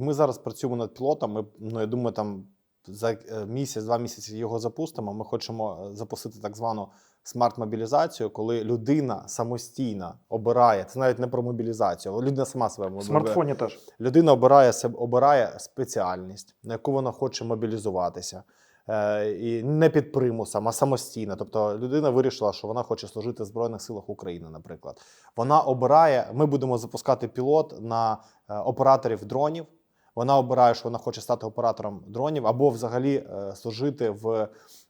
Ми зараз працюємо над пілотом. Ми, ну, я думаю, там за е, місяць-два місяці його запустимо. Ми хочемо е, запустити так звану смарт-мобілізацію, коли людина самостійно обирає. Це навіть не про мобілізацію, але людина сама себе В мобілізує. смартфоні теж. Людина обирає обирає спеціальність, на яку вона хоче мобілізуватися. Е, і не під примусом, а самостійно. Тобто людина вирішила, що вона хоче служити в Збройних силах України, наприклад. Вона обирає, ми будемо запускати пілот на операторів дронів. Вона обирає, що вона хоче стати оператором дронів, або взагалі е, служити в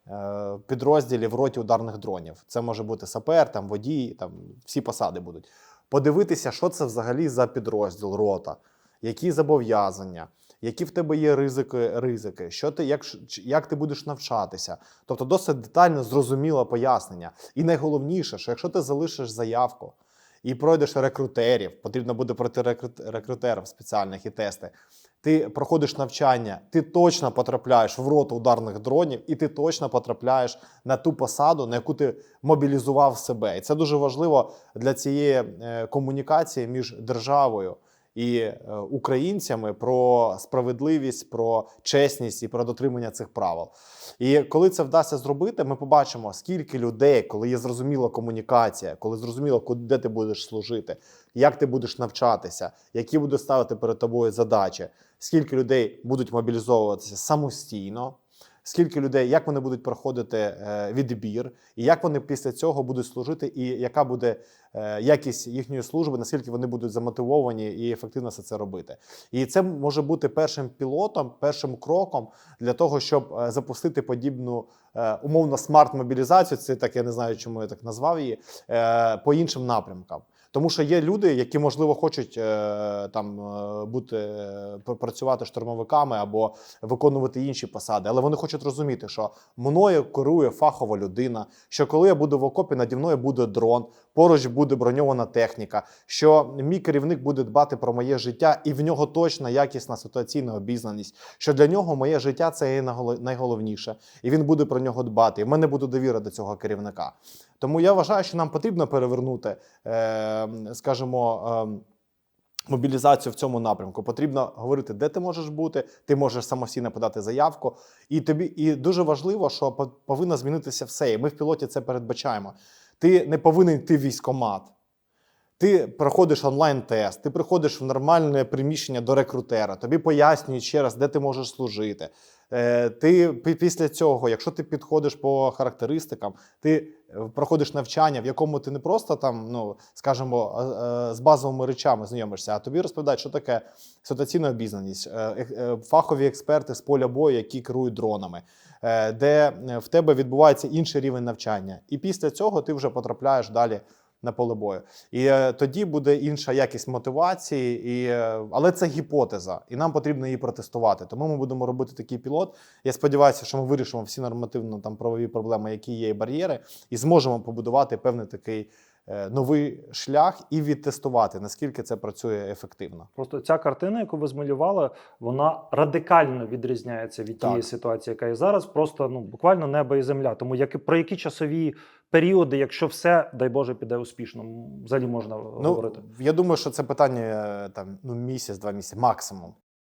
е, підрозділі в роті ударних дронів. Це може бути сапер, там водій, там всі посади будуть. Подивитися, що це взагалі за підрозділ рота, які зобов'язання, які в тебе є ризики, ризики, що ти, як, як ти будеш навчатися. Тобто досить детально зрозуміле пояснення. І найголовніше, що якщо ти залишиш заявку і пройдеш рекрутерів, потрібно буде пройти рекрут- рекрутерів спеціальних і тести. Ти проходиш навчання, ти точно потрапляєш в роту ударних дронів, і ти точно потрапляєш на ту посаду, на яку ти мобілізував себе. І це дуже важливо для цієї е, комунікації між державою і е, українцями про справедливість, про чесність і про дотримання цих правил. І коли це вдасться зробити, ми побачимо, скільки людей, коли є зрозуміла комунікація, коли зрозуміло, де ти будеш служити, як ти будеш навчатися, які будуть ставити перед тобою задачі, скільки людей будуть мобілізовуватися самостійно. Скільки людей, як вони будуть проходити е, відбір, і як вони після цього будуть служити, і яка буде е, якість їхньої служби, наскільки вони будуть замотивовані і ефективно все це робити. І це може бути першим пілотом, першим кроком для того, щоб е, запустити подібну умовно смарт-мобілізацію. Це так я не знаю, чому я так назвав її по іншим напрямкам. Тому що є люди, які можливо хочуть е, там е, бути е, працювати штурмовиками або виконувати інші посади, але вони хочуть розуміти, що мною керує фахова людина. Що коли я буду в окопі, наді мною буде дрон, поруч буде броньована техніка. Що мій керівник буде дбати про моє життя, і в нього точна якісна ситуаційна обізнаність. Що для нього моє життя це є найголовніше, і він буде про нього дбати. І в мене буде довіра до цього керівника. Тому я вважаю, що нам потрібно перевернути, скажімо, е, мобілізацію в цьому напрямку. Потрібно говорити, де ти можеш бути, ти можеш самостійно подати заявку. І тобі і дуже важливо, що повинно змінитися все. І ми в пілоті це передбачаємо. Ти не повинен йти в військкомат. Ти проходиш онлайн-тест, ти приходиш в нормальне приміщення до рекрутера, тобі пояснюють ще раз, де ти можеш служити. Е, Ти після цього, якщо ти підходиш по характеристикам, ти е, проходиш навчання, в якому ти не просто там, ну скажімо, е, з базовими речами знайомишся, а тобі розповідають, що таке ситуаційна обізнаність, фахові експерти з поля бою, які керують дронами, де в тебе відбувається інший рівень навчання. І після цього ти вже потрапляєш далі на поле бою. І е, тоді буде інша якість мотивації, і, е, але це гіпотеза, і нам потрібно її протестувати. Тому ми будемо робити такий пілот. Я сподіваюся, що ми вирішимо всі нормативно там правові проблеми, які є, і бар'єри, і зможемо побудувати певний такий новий шлях і відтестувати, наскільки це працює ефективно. Просто ця картина, яку ви змалювали, вона радикально відрізняється від тієї ситуації, яка є зараз. Просто ну буквально небо і земля. Тому як про які часові періоди, якщо все, дай Боже, піде успішно, взагалі можна Ну, говорити. я думаю, що це питання е, там ну, місяць, два місяці максимум.